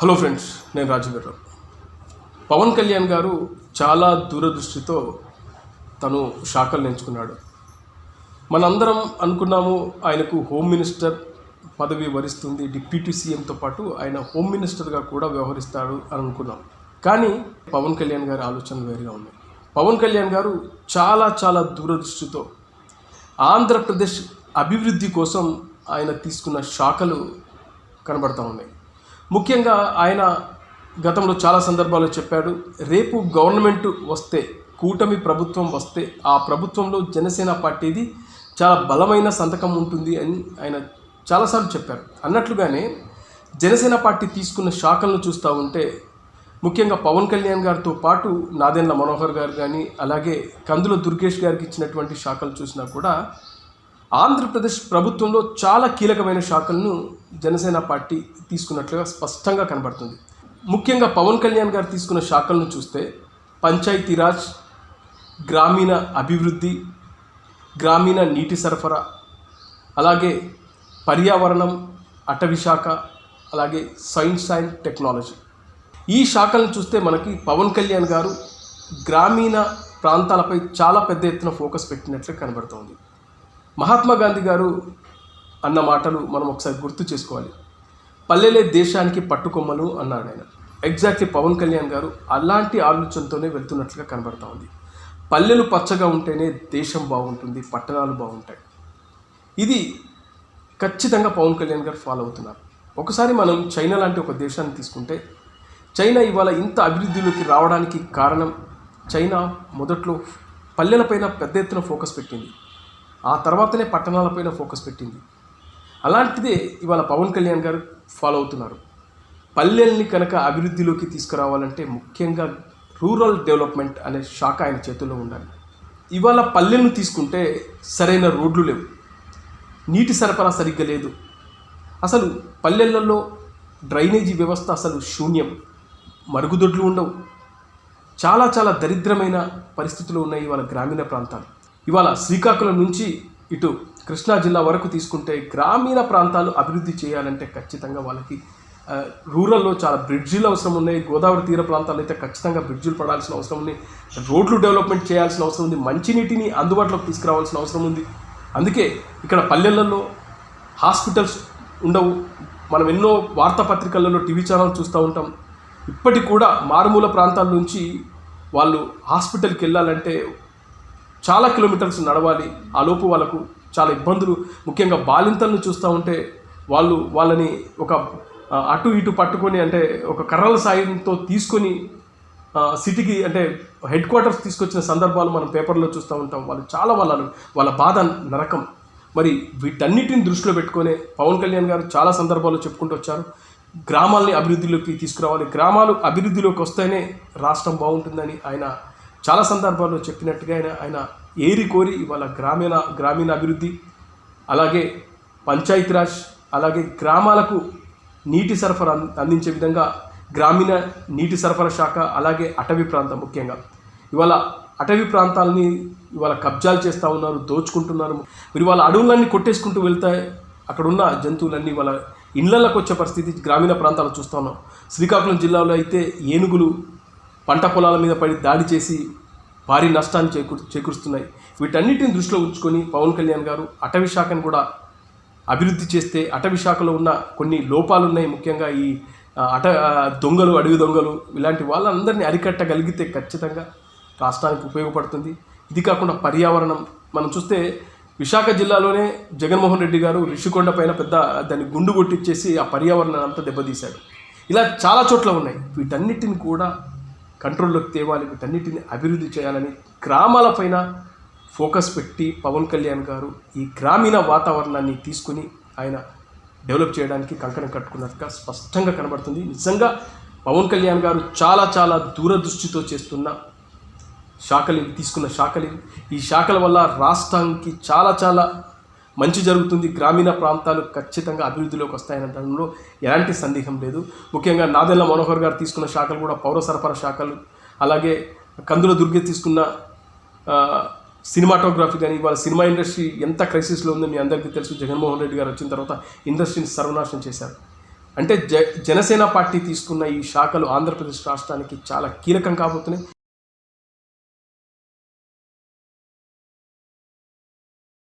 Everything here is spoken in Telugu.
హలో ఫ్రెండ్స్ నేను రాజుగారు పవన్ కళ్యాణ్ గారు చాలా దూరదృష్టితో తను శాఖలు ఎంచుకున్నాడు మనందరం అనుకున్నాము ఆయనకు హోమ్ మినిస్టర్ పదవి వరిస్తుంది డిప్యూటీ సీఎంతో పాటు ఆయన హోమ్ మినిస్టర్గా కూడా వ్యవహరిస్తాడు అని అనుకున్నాం. కానీ పవన్ కళ్యాణ్ గారి ఆలోచనలు వేరుగా ఉన్నాయి పవన్ కళ్యాణ్ గారు చాలా చాలా దూరదృష్టితో ఆంధ్రప్రదేశ్ అభివృద్ధి కోసం ఆయన తీసుకున్న శాఖలు కనబడతా ఉన్నాయి. ముఖ్యంగా ఆయన గతంలో చాలా సందర్భాల్లో చెప్పాడు రేపు గవర్నమెంట్ వస్తే కూటమి ప్రభుత్వం వస్తే ఆ ప్రభుత్వంలో జనసేన పార్టీది చాలా బలమైన సంతకం ఉంటుంది అని ఆయన చాలాసార్లు చెప్పారు. అన్నట్లుగానే జనసేన పార్టీ తీసుకున్న శాఖలను చూస్తూ ఉంటే ముఖ్యంగా పవన్ కళ్యాణ్ గారితో పాటు నాదెండ్ల మనోహర్ గారు కానీ అలాగే కందుల దుర్గేష్ గారికి ఇచ్చినటువంటి శాఖలు చూసినా కూడా ఆంధ్రప్రదేశ్ ప్రభుత్వంలో చాలా కీలకమైన శాఖలను జనసేన పార్టీ తీసుకున్నట్లుగా స్పష్టంగా కనబడుతుంది. ముఖ్యంగా పవన్ కళ్యాణ్ గారు తీసుకున్న శాఖలను చూస్తే పంచాయతీరాజ్ గ్రామీణ అభివృద్ధి గ్రామీణ నీటి సరఫరా అలాగే పర్యావరణం అటవీ శాఖ అలాగే సైన్స్ అండ్ టెక్నాలజీ. ఈ శాఖలను చూస్తే మనకి పవన్ కళ్యాణ్ గారు గ్రామీణ ప్రాంతాలపై చాలా పెద్ద ఎత్తున ఫోకస్ పెట్టినట్లు కనబడుతోంది. మహాత్మా గాంధీ గారు అన్న మాటలు మనం ఒకసారి గుర్తు చేసుకోవాలి. పల్లెలే దేశానికి పట్టుకొమ్మలు అన్నాడు ఆయన. ఎగ్జాక్ట్లీ పవన్ కళ్యాణ్ గారు అలాంటి ఆలోచనతోనే వెళ్తున్నట్లుగా కనబడతా ఉంది. పల్లెలు పచ్చగా ఉంటేనే దేశం బాగుంటుంది పట్టణాలు బాగుంటాయి. ఇది ఖచ్చితంగా పవన్ కళ్యాణ్ గారు ఫాలో అవుతున్నారు. ఒకసారి మనం చైనా లాంటి ఒక దేశాన్ని తీసుకుంటే చైనా ఇవాళ ఇంత అభివృద్ధిలోకి రావడానికి కారణం చైనా మొదట్లో పల్లెలపైన పెద్ద ఎత్తున ఫోకస్ పెట్టింది. ఆ తర్వాతనే పట్టణాలపైన ఫోకస్ పెట్టింది. అలాంటిదే ఇవాళ పవన్ కళ్యాణ్ గారు ఫాలో అవుతున్నారు. పల్లెల్ని కనుక అభివృద్ధిలోకి తీసుకురావాలంటే ముఖ్యంగా రూరల్ డెవలప్మెంట్ అనే శాఖ ఆయన చేతుల్లో ఉండాలి. ఇవాళ పల్లెలను తీసుకుంటే సరైన రోడ్లు లేవు. నీటి సరఫరా సరిగ్గా లేదు. అసలు పల్లెలలో డ్రైనేజీ వ్యవస్థ అసలు శూన్యం. మరుగుదొడ్లు ఉండవు. చాలా చాలా దరిద్రమైన పరిస్థితులు ఉన్నాయి ఇవాళ గ్రామీణ ప్రాంతాలు. ఇవాళ శ్రీకాకుళం నుంచి ఇటు కృష్ణా జిల్లా వరకు తీసుకుంటే గ్రామీణ ప్రాంతాలు అభివృద్ధి చేయాలంటే ఖచ్చితంగా వాళ్ళకి రూరల్లో చాలా బ్రిడ్జిలు అవసరం ఉన్నాయి. గోదావరి తీర ప్రాంతాలు అయితే ఖచ్చితంగా బ్రిడ్జిలు పడాల్సిన అవసరం ఉంది. రోడ్లు డెవలప్మెంట్ చేయాల్సిన అవసరం ఉంది. మంచినీటిని అందుబాటులోకి తీసుకురావాల్సిన అవసరం ఉంది. అందుకే ఇక్కడ పల్లెలలో హాస్పిటల్స్ ఉండవు. మనం ఎన్నో వార్తాపత్రికలలో టీవీ ఛానల్ చూస్తూ ఉంటాం. ఇప్పటికి కూడా మారుమూల ప్రాంతాల నుంచి వాళ్ళు హాస్పిటల్కి వెళ్ళాలంటే చాలా కిలోమీటర్స్ నడవాలి. ఆ లోపు వాళ్ళకు చాలా ఇబ్బందులు. ముఖ్యంగా బాలింతలను చూస్తూ ఉంటే వాళ్ళు వాళ్ళని ఒక అటు ఇటు పట్టుకొని అంటే ఒక కర్రల సాయంతో తీసుకొని సిటీకి అంటే హెడ్ క్వార్టర్స్ తీసుకొచ్చిన సందర్భాలు మనం పేపర్లో చూస్తూ ఉంటాం. వాళ్ళు చాలా వాళ్ళ వాళ్ళ బాధ నరకం. మరి వీటన్నిటిని దృష్టిలో పెట్టుకొని పవన్ కళ్యాణ్ గారు చాలా సందర్భాల్లో చెప్పుకుంటూ వచ్చారు. గ్రామాల్ని అభివృద్ధిలోకి తీసుకురావాలి. గ్రామాలు అభివృద్ధిలోకి వస్తేనే రాష్ట్రం బాగుంటుందని ఆయన చాలా సందర్భాల్లో చెప్పినట్టుగా ఆయన ఆయన ఏరి కోరి ఇవాళ గ్రామీణ గ్రామీణ అభివృద్ధి అలాగే పంచాయతీరాజ్ అలాగే గ్రామాలకు నీటి సరఫరా అంద- అందించే విధంగా గ్రామీణ నీటి సరఫరా శాఖ అలాగే అటవీ ప్రాంతం ముఖ్యంగా. ఇవాళ అటవీ ప్రాంతాలని ఇవాళ కబ్జాలు చేస్తూ ఉన్నారు దోచుకుంటున్నారు. మరి వాళ్ళ అడవులన్నీ కొట్టేసుకుంటూ వెళ్తే అక్కడ ఉన్న జంతువులన్నీ వాళ్ళ ఇళ్ళలోకి వచ్చే పరిస్థితి గ్రామీణ ప్రాంతాలు చూస్తూ ఉన్నాం. శ్రీకాకుళం జిల్లాలో అయితే ఏనుగులు పంట పొలాల మీద పడి దాడి చేసి భారీ నష్టాన్ని చేకూర్ చేకూరుస్తున్నాయి. వీటన్నిటిని దృష్టిలో ఉంచుకొని పవన్ కళ్యాణ్ గారు అటవీ శాఖను కూడా అభివృద్ధి చేస్తే అటవీ శాఖలో ఉన్న కొన్ని లోపాలు ఉన్నాయి ముఖ్యంగా ఈ అట దొంగలు అడవి దొంగలు ఇలాంటి వాళ్ళందరినీ అరికట్టగలిగితే ఖచ్చితంగా రాష్ట్రానికి ఉపయోగపడుతుంది. ఇది కాకుండా పర్యావరణం. మనం చూస్తే విశాఖ జిల్లాలోనే జగన్మోహన్ రెడ్డి గారు రిషికొండ పైన పెద్ద దాన్ని గుండు కొట్టించేసి ఆ పర్యావరణాన్ని అంతా దెబ్బతీశాడు. ఇలా చాలా చోట్ల ఉన్నాయి. వీటన్నిటిని కూడా కంట్రోల్లోకి తేవాలి వీటన్నిటిని అభివృద్ధి చేయాలని గ్రామాలపైన ఫోకస్ పెట్టి పవన్ కళ్యాణ్ గారు ఈ గ్రామీణ వాతావరణాన్ని తీసుకుని ఆయన డెవలప్ చేయడానికి కంకణం కట్టుకున్నట్టుగా స్పష్టంగా కనబడుతుంది. నిజంగా పవన్ కళ్యాణ్ గారు చాలా చాలా దూరదృష్టితో చేస్తున్న శాఖలు తీసుకున్న శాఖలు. ఈ శాఖల వల్ల రాష్ట్రానికి చాలా చాలా మంచి జరుగుతుంది. గ్రామీణ ప్రాంతాలు ఖచ్చితంగా అభివృద్ధిలోకి వస్తాయనే దానిలో ఎలాంటి సందేహం లేదు. ముఖ్యంగా నాదెల్ల మనోహర్ గారు తీసుకున్న శాఖలు కూడా పౌర సరఫరా శాఖలు అలాగే కందుల దుర్గ తీసుకున్న సినిమాటోగ్రఫీ కానీ ఇవాళ సినిమా ఇండస్ట్రీ ఎంత క్రైసిస్లో ఉందో మీ అందరికీ తెలుసు. జగన్మోహన్ రెడ్డి గారు వచ్చిన తర్వాత ఇండస్ట్రీని సర్వనాశనం చేశారు. అంటే జ జనసేన పార్టీ తీసుకున్న ఈ శాఖలు ఆంధ్రప్రదేశ్ రాష్ట్రానికి చాలా కీలకం కాబోతున్నాయి.